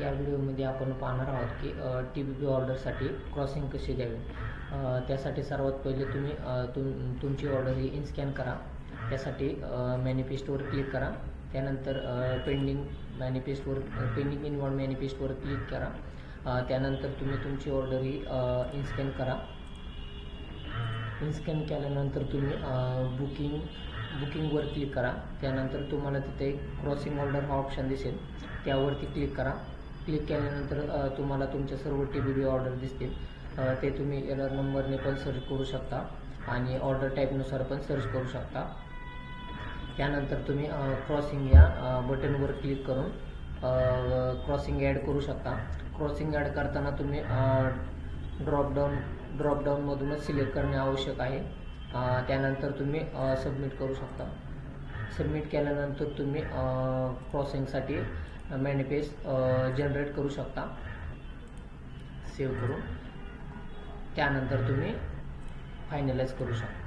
या व्हिडिओमध्ये आपण पाहणार आहोत की टी बी पी ऑर्डरसाठी क्रॉसिंग कशी द्यावी त्यासाठी सर्वात पहिले तुम्ही तुम तुमची ऑर्डर ही इनस्कॅन करा. त्यासाठी मॅनिफेस्टोवर क्लिक करा. त्यानंतर पेंडिंग मॅनिफेस्टोवर पेंडिंग इनवॉर्ड मॅनिफेस्टोवर क्लिक करा. त्यानंतर तुम्ही तुमची ऑर्डर ही इन्स्कॅन करा. इनस्कॅन केल्यानंतर तुम्ही बुकिंग बुकिंगवर क्लिक करा. त्यानंतर तुम्हाला तिथे क्रॉसिंग ऑर्डर हा ऑप्शन दिसेल. त्यावरती क्लिक करा. क्लिक केल्यानंतर तुम्हाला तुमच्या सर्व टी बी बी ऑर्डर दिसतील. ते तुम्ही एरर नंबरने पण सर्च करू शकता आणि ऑर्डर टाईपनुसार पण सर्च करू शकता. त्यानंतर तुम्ही क्रॉसिंग या बटनवर क्लिक करून क्रॉसिंग ॲड करू शकता. क्रॉसिंग ॲड करताना तुम्ही ड्रॉपडाऊन ड्रॉपडाऊनमधूनच सिलेक्ट करणे आवश्यक आहे. त्यानंतर तुम्ही सबमिट करू शकता. सबमिट केल्यानंतर तुम्ही क्रॉसिंगसाठी मॅनिफेस्ट जनरेट करू शकता. सेव्ह करून. त्यानंतर तुम्ही फायनलाइज करू शकता.